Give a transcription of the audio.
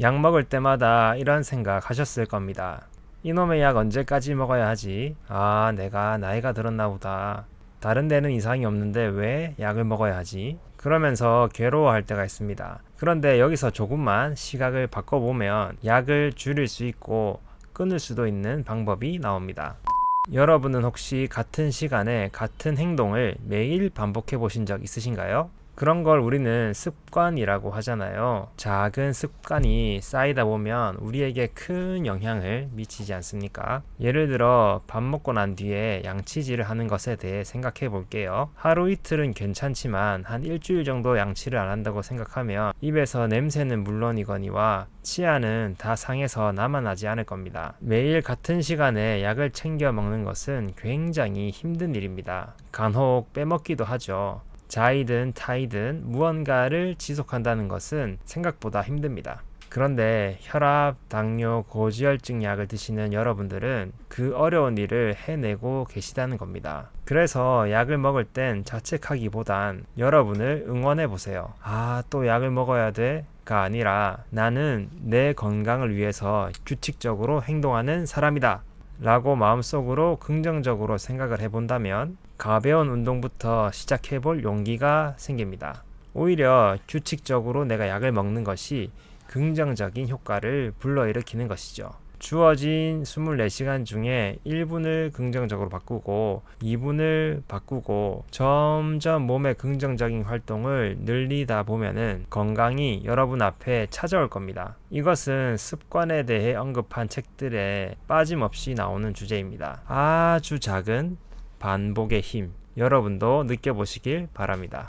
약 먹을 때마다 이런 생각 하셨을 겁니다. 이놈의 약 언제까지 먹어야 하지? 아, 내가 나이가 들었나 보다. 다른 데는 이상이 없는데 왜 약을 먹어야 하지? 그러면서 괴로워할 때가 있습니다. 그런데 여기서 조금만 시각을 바꿔보면 약을 줄일 수 있고 끊을 수도 있는 방법이 나옵니다. 여러분은 혹시 같은 시간에 같은 행동을 매일 반복해 보신 적 있으신가요? 그런 걸 우리는 습관이라고 하잖아요. 작은 습관이 쌓이다 보면 우리에게 큰 영향을 미치지 않습니까? 예를 들어 밥 먹고 난 뒤에 양치질을 하는 것에 대해 생각해 볼게요. 하루 이틀은 괜찮지만 한 일주일 정도 양치를 안 한다고 생각하면 입에서 냄새는 물론이거니와 치아는 다 상해서 남아나지 않을 겁니다. 매일 같은 시간에 약을 챙겨 먹는 것은 굉장히 힘든 일입니다. 간혹 빼먹기도 하죠. 자이든 타이든 무언가를 지속한다는 것은 생각보다 힘듭니다. 그런데 혈압, 당뇨, 고지혈증 약을 드시는 여러분들은 그 어려운 일을 해내고 계시다는 겁니다. 그래서 약을 먹을 땐 자책하기보단 여러분을 응원해 보세요. 아, 또 약을 먹어야 돼? 가 아니라 나는 내 건강을 위해서 규칙적으로 행동하는 사람이다. 라고 마음속으로 긍정적으로 생각을 해본다면 가벼운 운동부터 시작해 볼 용기가 생깁니다. 오히려 규칙적으로 내가 약을 먹는 것이 긍정적인 효과를 불러일으키는 것이죠. 주어진 24시간 중에 1분을 긍정적으로 바꾸고 2분을 바꾸고 점점 몸의 긍정적인 활동을 늘리다 보면은 건강이 여러분 앞에 찾아올 겁니다. 이것은 습관에 대해 언급한 책들에 빠짐없이 나오는 주제입니다. 아주 작은 반복의 힘 여러분도 느껴보시길 바랍니다.